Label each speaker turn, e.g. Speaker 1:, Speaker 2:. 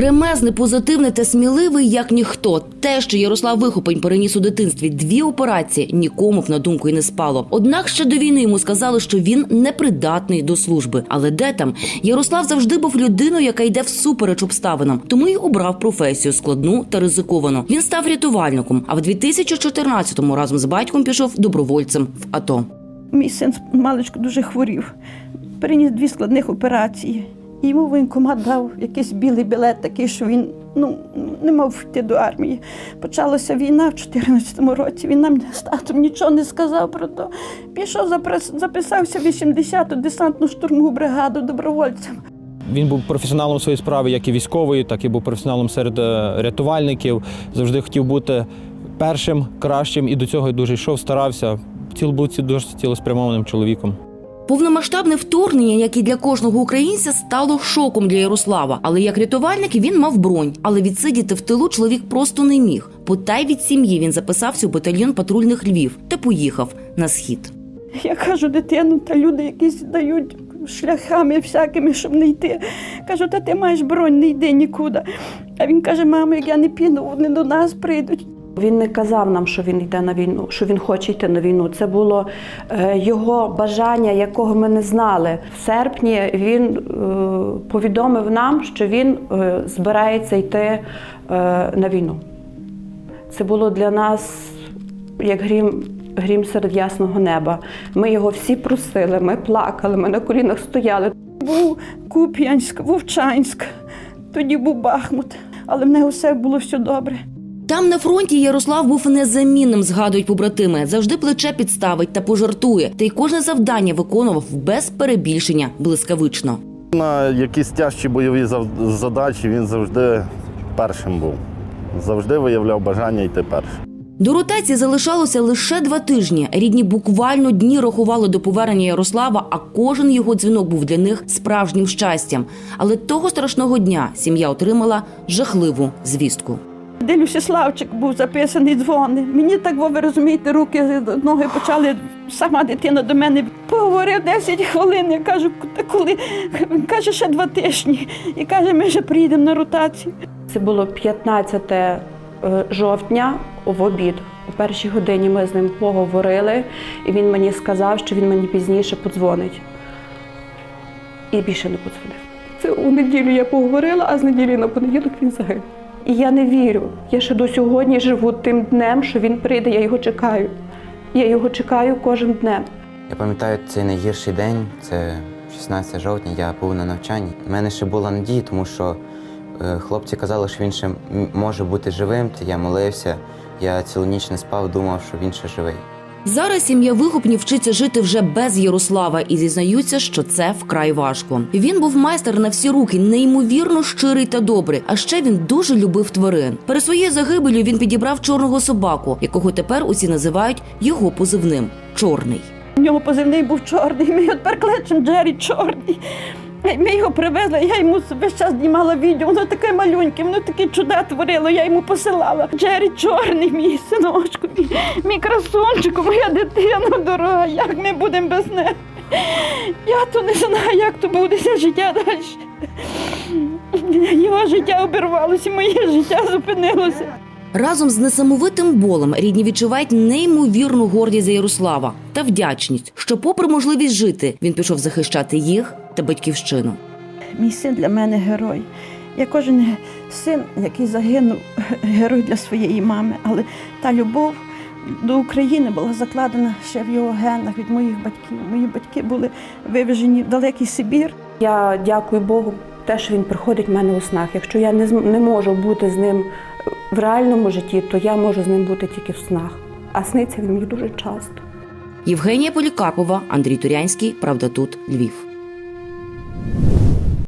Speaker 1: Кремезний, позитивний та сміливий, як ніхто. Те, що Ярослав Вихопень переніс у дитинстві дві операції, нікому б на думку і не спало. Однак ще до війни йому сказали, що він непридатний до служби. Але де там? Ярослав завжди був людиною, яка йде всупереч обставинам, тому й обрав професію складну та ризиковану. Він став рятувальником, а в 2014-му разом з батьком пішов добровольцем в АТО.
Speaker 2: Мій син маличко дуже хворів. Переніс дві складних операції. Йому воєнкомат дав якийсь білий білет, такий, що він ну, не мав йти до армії. Почалася війна в 2014 році. Він нам з татом нічого не сказав про то. Пішов, записався в 80-ту десантну штурмову бригаду добровольцем.
Speaker 3: Він був професіоналом своєї справи, як і військової, так і був професіоналом серед е, рятувальників. Завжди хотів бути першим, кращим і до цього дуже йшов, старався. Ціл був дуже цілеспрямованим чоловіком.
Speaker 1: Повномасштабне вторгнення, як і для кожного українця, стало шоком для Ярослава. Але як рятувальник він мав бронь. Але відсидіти в тилу чоловік просто не міг. Потай від сім'ї він записався у батальйон патрульних львів та поїхав на схід.
Speaker 2: Я кажу, дитину, та люди якісь дають шляхами всякими, щоб не йти. Кажу, та ти маєш бронь, не йди нікуди. А він каже, мамо, як я не піду, вони до нас прийдуть.
Speaker 4: Він не казав нам, що він йде на війну, що він хоче йти на війну. Це було е, його бажання, якого ми не знали. В серпні він е, повідомив нам, що він е, збирається йти на війну. Це було для нас як грім, грім серед ясного неба. Ми його всі просили, ми плакали, ми на колінах стояли.
Speaker 2: Був Куп'янськ, Вовчанськ, тоді був Бахмут, але в нього все було все добре.
Speaker 1: Там на фронті Ярослав був незамінним, згадують побратими. Завжди плече підставить та пожартує. Та й кожне завдання виконував без перебільшення блискавично.
Speaker 5: На якісь тяжчі бойові задачі він завжди першим був. Завжди виявляв бажання йти першим.
Speaker 1: До ротації залишалося лише два тижні. Рідні буквально дні рахували до повернення Ярослава, а кожен його дзвінок був для них справжнім щастям. Але того страшного дня сім'я отримала жахливу звістку.
Speaker 2: Дивлюся, Славчик був записаний дзвони. Мені так, ви розумієте, руки, ноги почали, сама дитина до мене поговорив 10 хвилин. Я кажу, «Та коли? Він каже, ще два тижні. І каже, ми вже приїдемо на ротацію.
Speaker 4: Це було 15 е, жовтня в обід. У першій годині ми з ним поговорили, і він мені сказав, що він мені пізніше подзвонить. І більше не подзвонив. Це у неділю я поговорила, а з неділі на понеділок він загинув. І я не вірю. Я ще до сьогодні живу тим днем, що він прийде, я його чекаю. Я його чекаю кожен днем.
Speaker 6: Я пам'ятаю цей найгірший день, це 16 жовтня, я був на навчанні. У мене ще була надія, тому що е, хлопці казали, що він ще може бути живим, то я молився. Я цілу ніч не спав, думав, що він ще живий.
Speaker 1: Зараз сім'я Вихопнів вчиться жити вже без Ярослава і зізнаються, що це вкрай важко. Він був майстер на всі руки, неймовірно щирий та добрий. А ще він дуже любив тварин. Перед своєю загибелью він підібрав чорного собаку, якого тепер усі називають його позивним чорний.
Speaker 2: У нього позивний був чорний. Ми його тепер кличемо Джері Чорний. Ми його привезли, я йому весь час знімала відео, воно таке малюньке, воно таке чуда творило, я йому посилала. Джері Чорний, мій синочку, мій, мій красунчику, моя дитина дорога, як ми будемо без неї. Я то не знаю, як то буде життя далі. Його життя обірвалося, моє життя зупинилося.
Speaker 1: Разом з несамовитим болем рідні відчувають неймовірну гордість за Ярослава та вдячність, що, попри можливість жити, він пішов захищати їх та батьківщину.
Speaker 2: Мій син для мене герой. Я кожен син, який загинув, герой для своєї мами. Але та любов до України була закладена ще в його генах від моїх батьків. Мої батьки були вивезені в далекий Сибір.
Speaker 4: Я дякую Богу, те, що він приходить в мене у снах. Якщо я не, не можу бути з ним в реальному житті, то я можу з ним бути тільки в снах. А сниться він мені дуже часто.
Speaker 1: Євгенія Полікапова, Андрій Турянський. Правда, тут Львів.